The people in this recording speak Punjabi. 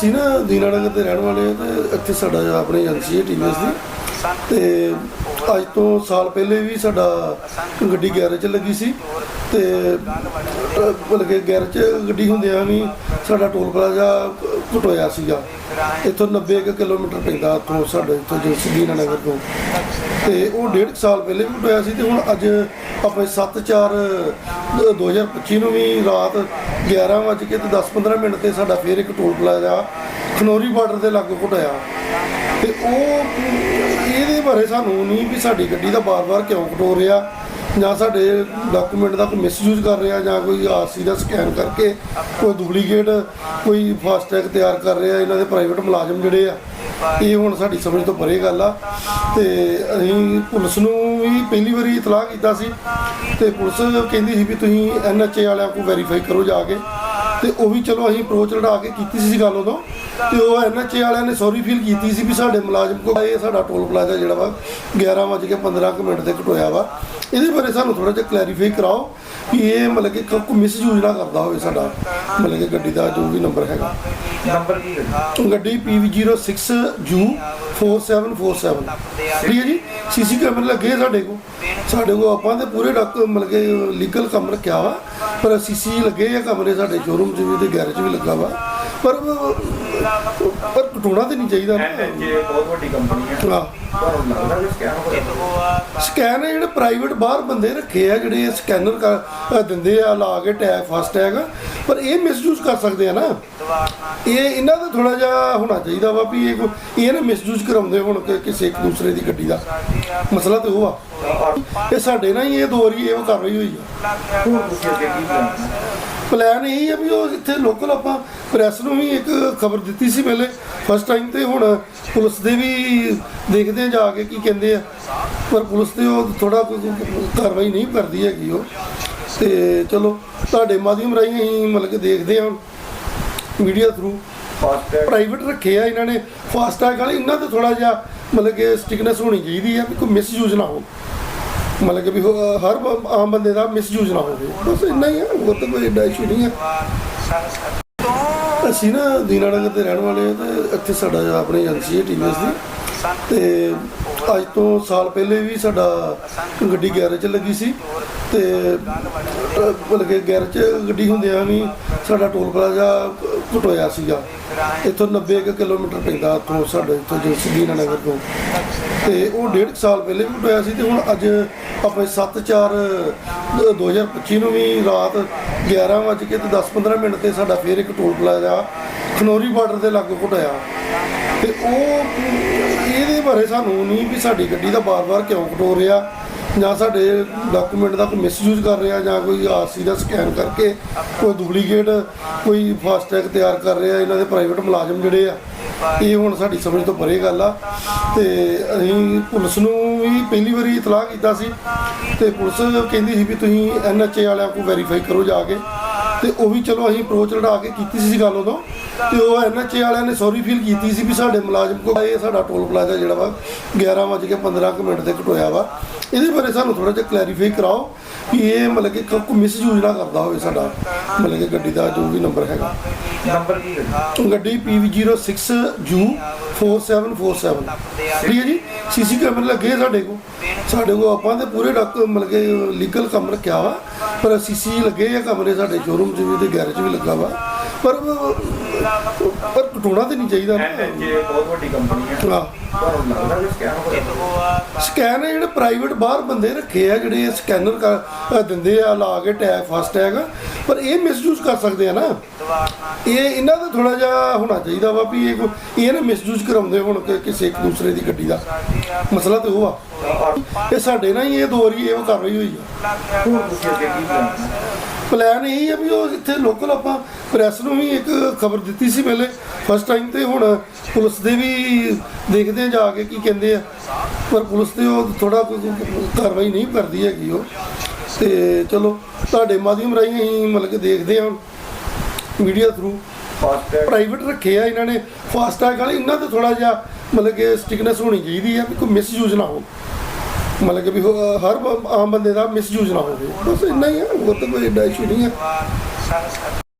ਅਸੀਂ ਨਾ ਦੀਨਾਨਗਰ ਦੇ ਰਹਿਣ ਵਾਲੇ ਹਾਂ ਤੇ ਇੱਥੇ ਸਾਡਾ ਆਪਣੀ ਏਜੰਸੀ ਹੈ ਟੀਵੀਐਸ ਦੀ ਤੇ ਅੱਜ ਤੋਂ ਸਾਲ ਪਹਿਲੇ ਵੀ ਸਾਡਾ ਗੱਡੀ ਗੈਰੇਜ 'ਚ ਲੱਗੀ ਸੀ। ਤੇ ਅਹ, ਗੈਰੇਜ 'ਚ ਗੱਡੀ ਹੁੰਦਿਆਂ ਵੀ ਸਾਡਾ ਟੋਲ ਪਲਾਜ਼ਾ ਘਟੋਇਆ ਸੀਗਾ। ਇੱਥੋਂ 90 ਕੁ ਕਿਲੋਮੀਟਰ ਪੈਂਦਾ ਉੱਥੋਂ ਸਾਡੇ ਇੱਥੋਂ ਏਜੰਸੀ ਦੀਨਾਨਗਰ ਤੋਂ। ਤੇ ਉਹ ਡੇਢ ਕੁ ਸਾਲ ਪਹਿਲੇ ਵੀ ਘਟੋਇਆ ਸੀ ਤੇ ਹੁਣ ਅੱਜ ਆਪਣੇ 7/4 2025 ਨੂੰ ਵੀ ਰਾਤ 11 ਵਜੇ ਕੇ ਤੇ 10-15 ਮਿੰਟ ਤੇ ਸਾਡਾ ਫੇਰ ਇੱਕ ਟੋਲ ਪਲਾਜ਼ਾ ਖਨੌਰੀ ਬਾਰਡਰ ਦੇ ਲਾਗੇ ਘਟਾਇਆ ਤੇ ਉਹ ਇਹਦੇ ਬਾਰੇ ਸਾਨੂੰ ਨਹੀਂ ਵੀ ਸਾਡੀ ਗੱਡੀ ਦਾ ਬਾਰ-ਬਾਰ ਕਿਉਂ ਘਟੋ ਰਿਹਾ ਜਾਂ ਸਾਡੇ ਡਾਕੂਮੈਂਟ ਦਾ ਕੋਈ ਮਿਸਯੂਜ਼ ਕਰ ਰਿਹਾ ਜਾਂ ਕੋਈ ਆਰਸੀ ਦਾ ਸਕੈਨ ਕਰਕੇ ਕੋਈ ਡੁਪਲੀਕੇਟ ਕੋਈ ਫਾਸਟੈਗ ਤਿਆਰ ਕਰ ਰਿਹਾ, ਇਹਨਾਂ ਦੇ ਪ੍ਰਾਈਵੇਟ ਮੁਲਾਜ਼ਮ ਜਿਹੜੇ ਆ। ਇਹ ਹੁਣ ਸਾਡੀ ਸਮਝ ਤੋਂ ਪਰੇ ਗੱਲ ਆ ਤੇ ਅਸੀਂ ਪੁਲਿਸ ਨੂੰ ਵੀ ਪਹਿਲੀ ਵਾਰੀ ਇਤਲਾਹ ਕੀਤਾ ਸੀ ਤੇ ਪੁਲਿਸ ਕਹਿੰਦੀ ਸੀ ਵੀ ਤੁਸੀਂ ਐਨਐਚਏ ਵਾਲਿਆਂ ਕੋਲ ਵੈਰੀਫਾਈ ਕਰੋ ਜਾ ਕੇ ਤੇ ਉਹ ਵੀ ਚਲੋ ਅਸੀਂ ਅਪਰੋਚ ਲੜਾ ਕੇ ਕੀਤੀ ਸੀ ਗੱਲ ਉਦੋਂ। ਤੇ ਉਹ ਐਨਐਚਏ ਵਾਲਿਆਂ ਨੇ ਸੌਰੀ ਫੀਲ ਕੀਤੀ ਸੀ ਵੀ ਸਾਡੇ ਮੁਲਾਜ਼ਮ ਕੋਲ ਇਹ ਸਾਡਾ ਟੋਲ ਪਲਾਜ਼ਾ ਜਿਹੜਾ ਵਾ 11 ਵਜੇ ਕੇ 15 ਕੁ ਮਿੰਟ ਤੇ ਘਟੋਇਆ ਵਾ। ਇਹਦੇ ਬਾਰੇ ਸਾਨੂੰ ਥੋੜਾ ਜਿਹਾ ਕਲੈਰੀਫਾਈ ਕਰਾਓ ਕਿ ਇਹ ਮਤਲਬ ਕਿ ਕੋਈ ਮਿਸਯੂਜ਼ ਨਾ ਕਰਦਾ ਹੋਵੇ ਸਾਡਾ ਮਤਲਬ ਕਿ ਗੱਡੀ ਦਾ ਜੋ ਵੀ ਨੰਬਰ ਹੈਗਾ। ਨੰਬਰ ਕੀ ਹੈ? ਗੱਡੀ PV06U 4747 ਠੀਕ ਹੈ ਜੀ? ਸੀਸੀ ਕੈਮਰੇ ਲੱਗੇ ਸਾਡੇ ਕੋਲ। ਸਾਡੇ ਕੋਲ ਆਪਾਂ ਤੇ ਪੂਰੇ ਡਾਕ ਮਤਲਬ ਕਿ ਲੀਗਲ ਕੰਮ ਰੱਖਿਆ ਵਾ ਪਰ ਸੀਸੀ ਲੱਗੇ ਆ ਕਮਰੇ ਸਾਡੇ ਸ਼ੋਰੂਮ 'ਚ ਵੀ ਤੇ ਗੈਰੇਜ ਵੀ ਲੱਗਾ ਵਾ। ਪਰ ਪਰ ਕਟੋਣਾ ਤੇ ਨਹੀਂ ਚਾਹੀਦਾ ਨਾ। ਐਨਐਚਏ ਬਹੁਤ ਵੱਡੀ ਕੰਪਨੀ ਹੈ ਹਾਂ। ਤੁਹਾਨੂੰ ਲੱਗਦਾ ਕਿ ਸਕੈਮ ਹੋਇਆ। ਸਕੈਨ ਜਿਹੜੇ ਪ੍ਰਾਈਵੇਟ ਬਾਹਰ ਬੰਦੇ ਰੱਖੇ ਆ ਜਿਹੜੇ ਸਕੈਨਰ ਕਰ ਦਿੰਦੇ ਆ ਲਾ ਕੇ ਟੈਗ ਫਾਸਟ ਟੈਗ ਪਰ ਇਹ ਮਿਸਯੂਜ਼ ਕਰ ਸਕਦੇ ਆ ਨਾ। ਇਹ ਇਹਨਾਂ ਦਾ ਥੋੜਾ ਜਿਹਾ ਹੋਣਾ ਚਾਹੀਦਾ ਵਾ ਵੀ ਇਹ ਇਹ ਨਾ ਮਿਸਯੂਜ਼ ਕਰਾਉਂਦੇ ਹੁਣ ਕਿਸੇ ਇੱਕ ਦੂਸਰੇ ਦੀ ਗੱਡੀ ਦਾ। ਮਸਲਾ ਤੇ ਉਹ ਆ। ਇਹ ਸਾਡੇ ਨਾਲ ਹੀ ਇਹ ਦੋ ਵਾਰੀ ਇਹ ਕਾਰਵਾਈ ਹੋਈ ਆ। ਕੀ ਪਲਾਨ ਇਹ ਆ ਵੀ ਉਹ ਇੱਥੇ ਲੋਕਲ ਆਪਾਂ ਪ੍ਰੈਸ ਨੂੰ ਵੀ ਇੱਕ ਖਬਰ ਦਿੱਤੀ ਸੀ ਪਹਿਲੇ ਫਸਟ ਟਾਈਮ ਤੇ ਹੁਣ ਪੁਲਿਸ ਦੇ ਵੀ ਦੇਖਦੇ ਆ ਜਾ ਕੇ ਕੀ ਕਹਿੰਦੇ ਆ। ਪਰ ਪੁਲਿਸ ਤੇ ਉਹ ਥੋੜਾ ਕੋਈ ਕਾਰਵਾਈ ਨਹੀਂ ਕਰਦੀ ਹੈਗੀ ਉਹ। ਤੇ ਚਲੋ ਤੁਹਾਡੇ ਮਾਧਿਅਮ ਰਾਹੀਂ ਅਸੀਂ ਮਤਲਬ ਕਿ ਦੇਖਦੇ ਹਾਂ ਮੀਡੀਆ ਥਰੂ ਪ੍ਰਾਈਵੇਟ ਰੱਖੇ ਆ ਇਹਨਾਂ ਨੇ। ਫਾਸਟੈਗ ਵਾਲੇ ਇਹਨਾਂ ਤੇ ਥੋੜਾ ਜਿਹਾ ਮਤਲਬ ਕਿ ਸਟਿਕਨੈਸ ਹੋਣੀ ਚਾਹੀਦੀ ਆ ਵੀ ਕੋਈ ਮਿਸਯੂਜ਼ ਨਾ ਹੋ। ਮਤਲਬ ਕਿ ਵੀ ਉਹ ਹਰ ਬ- ਆਮ ਬੰਦੇ ਦਾ ਮਿਸਯੂਜ਼ ਨਾ ਹੋਵੇ। ਬਸ ਇੰਨਾ ਹੀ ਹੈ ਹੋਰ ਤਾਂ ਕੋਈ ਐਡਾ ਇਸ਼ੂ ਨਹੀਂ ਹੈ ਅਸੀਂ ਨਾ ਦੀਨਾਨਗਰ ਦੇ ਰਹਿਣ ਵਾਲੇ ਹਾਂ ਤੇ ਇੱਥੇ ਸਾਡਾ ਆਪਣੀ ਏਜੰਸੀ ਹੈ ਟੀਵੀਐਸ ਦੀ। ਤੇ ਅੱਜ ਤੋਂ ਸਾਲ ਪਹਿਲੇ ਵੀ ਸਾਡਾ ਗੱਡੀ ਗੈਰੇਜ 'ਚ ਲੱਗੀ ਸੀ। ਤੇ ਅਹ, ਮਤਲਬ ਕਿ ਗੈਰੇਜ 'ਚ ਗੱਡੀ ਹੁੰਦਿਆਂ ਵੀ ਸਾਡਾ ਟੋਲ ਪਲਾਜ਼ਾ ਘਟੋਇਆ ਸੀਗਾ। ਇੱਥੋਂ 90 ਕੁ ਕਿਲੋਮੀਟਰ ਪੈਂਦਾ ਇੱਥੋਂ ਸਾਡੇ ਇੱਥੋਂ ਏਜੰਸੀ ਦੀਨਾਨਗਰ ਤੋਂ। ਤੇ ਉਹ ਡੇਢ ਕੁ ਸਾਲ ਪਹਿਲੇ ਵੀ ਘਟੋਇਆ ਸੀ ਤੇ ਹੁਣ ਅੱਜ ਆਪਣੇ 7/4 2025 ਨੂੰ ਵੀ ਰਾਤ 11 ਵਜੇ ਕੇ ਤੇ 10-15 ਮਿੰਟ ਤੇ ਸਾਡਾ ਫੇਰ ਇੱਕ ਟੋਲ ਪਲਾਜ਼ਾ ਖਨੌਰੀ ਬਾਰਡਰ ਦੇ ਲਾਗੇ ਘਟਾਇਆ। ਤੇ ਉਹ, ਇਹਦੇ ਬਾਰੇ ਸਾਨੂੰ ਨਹੀਂ ਵੀ ਸਾਡੀ ਗੱਡੀ ਦਾ ਬਾਰ-ਬਾਰ ਕਿਉਂ ਘਟੋ ਰਿਹਾ। ਜਾਂ ਸਾਡੇ ਡਾਕੂਮੈਂਟ ਦਾ ਕੋਈ ਮਿਸਯੂਜ਼ ਕਰ ਰਿਹਾ ਜਾਂ ਕੋਈ ਆਰਸੀ ਦਾ ਸਕੈਨ ਕਰਕੇ ਕੋਈ ਡੁਪਲੀਕੇਟ ਕੋਈ ਫਾਸਟੈਗ ਤਿਆਰ ਕਰ ਰਿਹਾ ਇਹਨਾਂ ਦੇ ਪ੍ਰਾਈਵੇਟ ਮੁਲਾਜ਼ਮ ਜਿਹੜੇ ਆ, ਇਹ ਹੁਣ ਸਾਡੀ ਸਮਝ ਤੋਂ ਪਰੇ ਗੱਲ ਆ। ਤੇ ਅਸੀਂ ਪੁਲਿਸ ਨੂੰ ਵੀ ਪਹਿਲੀ ਵਾਰੀ ਇਤਲਾਹ ਕੀਤਾ ਸੀ ਤੇ ਪੁਲਿਸ ਕਹਿੰਦੀ ਸੀ ਵੀ ਤੁਸੀਂ ਐਨਐਚਏ ਵਾਲਿਆਂ ਕੋਲ ਵੈਰੀਫਾਈ ਕਰੋ ਜਾ ਕੇ। ਤੇ ਉਹ ਵੀ ਚਲੋ ਅਸੀਂ ਅਪਰੋਚ ਲੜਾ ਕੇ ਕੀਤੀ ਸੀ ਗੱਲ ਉਦੋਂ। ਤੇ ਉਹ ਐਨਐਚਏ ਵਾਲਿਆਂ ਨੇ ਸੌਰੀ ਫੀਲ ਕੀਤੀ ਸੀ ਵੀ ਸਾਡੇ ਮੁਲਾਜ਼ਮ ਕੋਲ ਇਹ ਸਾਡਾ ਟੋਲ ਪਲਾਜ਼ਾ ਜਿਹੜਾ ਵਾ 11 ਵਜੇ ਕੇ 15 ਕੁ ਮਿੰਟ ਤੇ ਘਟੋਇਆ ਵਾ। ਇਹਦੇ ਬਾਰੇ ਸਾਨੂੰ ਥੋੜਾ ਜਿਹਾ ਕਲੈਰੀਫਾਈ ਕਰਾਓ ਕਿ ਇਹ ਮਤਲਬ ਕਿ ਕੋਈ ਮਿਸਯੂਜ਼ ਨਾ ਕਰਦਾ ਹੋਵੇ ਸਾਡਾ ਮਤਲਬ ਕਿ ਗੱਡੀ ਦਾ ਜੋ ਵੀ ਨੰਬਰ ਹੈਗਾ। ਨੰਬਰ ਕੀ ਹੈ? ਗੱਡੀ PV06U 4747 ਠੀਕ ਹੈ ਜੀ? ਸੀਸੀ ਕੈਮਰੇ ਲੱਗੇ ਸਾਡੇ ਕੋਲ। ਸਾਡੇ ਕੋਲ ਆਪਾਂ ਤੇ ਪੂਰੇ ਡਾਕ ਮਤਲਬ ਕਿ ਲੀਗਲ ਕੰਮ ਰੱਖਿਆ ਵਾ ਪਰ ਸੀਸੀ ਲੱਗੇ ਆ ਕਮਰੇ ਸਾਡੇ ਸ਼ੋਰੂਮ 'ਚ ਵੀ ਤੇ ਗੈਰੇਜ ਵੀ ਲੱਗਾ ਵਾ। ਪਰ ਪਰ ਕਟੋਣਾ ਤੇ ਨਹੀਂ ਚਾਹੀਦਾ ਨਾ। ਐਨਐਚਏ ਬਹੁਤ ਵੱਡੀ ਕੰਪਨੀ ਹੈ। ਹਾਂ ਤੁਹਾਨੂੰ ਲੱਗਦਾ ਕਿ ਸਕੈਮ ਹੋਇਆ ਸਕੈਨ ਜਿਹੜੇ ਪ੍ਰਾਈਵੇਟ ਬਾਹਰ ਬੰਦੇ ਰੱਖੇ ਆ ਜਿਹੜੇ ਸਕੈਨਰ ਕਰ ਦਿੰਦੇ ਆ ਲਾ ਕੇ ਟੈਗ ਫਾਸਟ ਟੈਗ ਪਰ ਇਹ ਮਿਸਯੂਜ਼ ਕਰ ਸਕਦੇ ਆ ਨਾ। ਇਹ ਇਹਨਾਂ ਦਾ ਥੋੜਾ ਜਿਹਾ ਹੋਣਾ ਚਾਹੀਦਾ ਵਾ ਵੀ ਇਹ ਇਹ ਨਾ ਮਿਸਯੂਜ਼ ਕਰਾਉਂਦੇ ਹੁਣ ਕਿਸੇ ਇੱਕ ਦੂਸਰੇ ਦੀ ਗੱਡੀ ਦਾ। ਮਸਲਾ ਤੇ ਉਹ ਆ। ਇਹ ਸਾਡੇ ਨਾਲ ਹੀ ਇਹ ਦੋ ਵਾਰੀ ਇਹ ਕਾਰਵਾਈ ਹੋਈ ਆ। ਕੀ ਪਲਾਨ ਇਹ ਆ ਵੀ ਉਹ ਇੱਥੇ ਲੋਕਲ ਆਪਾਂ ਪ੍ਰੈਸ ਨੂੰ ਵੀ ਇੱਕ ਖਬਰ ਦਿੱਤੀ ਸੀ ਪਹਿਲੇ ਫਸਟ ਟਾਈਮ ਤੇ ਹੁਣ ਪੁਲਿਸ ਦੇ ਵੀ ਦੇਖਦੇ ਆ ਜਾ ਕੇ ਕੀ ਕਹਿੰਦੇ ਆ। ਪਰ ਪੁਲਿਸ ਤੇ ਉਹ ਥੋੜਾ ਕੋਈ ਕਾਰਵਾਈ ਨਹੀਂ ਕਰਦੀ ਹੈਗੀ ਉਹ। ਤੇ ਚਲੋ ਤੁਹਾਡੇ ਮਾਧਿਅਮ ਰਾਹੀਂ ਅਸੀਂ ਮਤਲਬ ਕਿ ਦੇਖਦੇ ਹਾਂ ਮੀਡੀਆ ਥਰੂ ਪ੍ਰਾਈਵੇਟ ਰੱਖੇ ਆ ਇਹਨਾਂ ਨੇ। ਫਾਸਟੈਗ ਵਾਲੇ ਇਹਨਾਂ ਤੇ ਥੋੜਾ ਜਿਹਾ ਮਤਲਬ ਕਿ ਸਟਿਕਨੈਸ ਹੋਣੀ ਚਾਹੀਦੀ ਆ ਵੀ ਕੋਈ ਮਿਸਯੂਜ਼ ਨਾ ਹੋ। ਮਤਲਬ ਕਿ ਵੀ ਹੋ- ਹਰ ਆਮ ਬੰਦੇ ਦਾ ਮਿਸਯੂਜ਼ ਨਾ ਹੋਵੇ। ਬਸ ਇੰਨਾ ਹੀ ਹੈ ਹੋਰ ਤਾਂ ਕੋਈ ਏਡਾ ਇਸ਼ੂ ਨਹੀਂ ਹੈ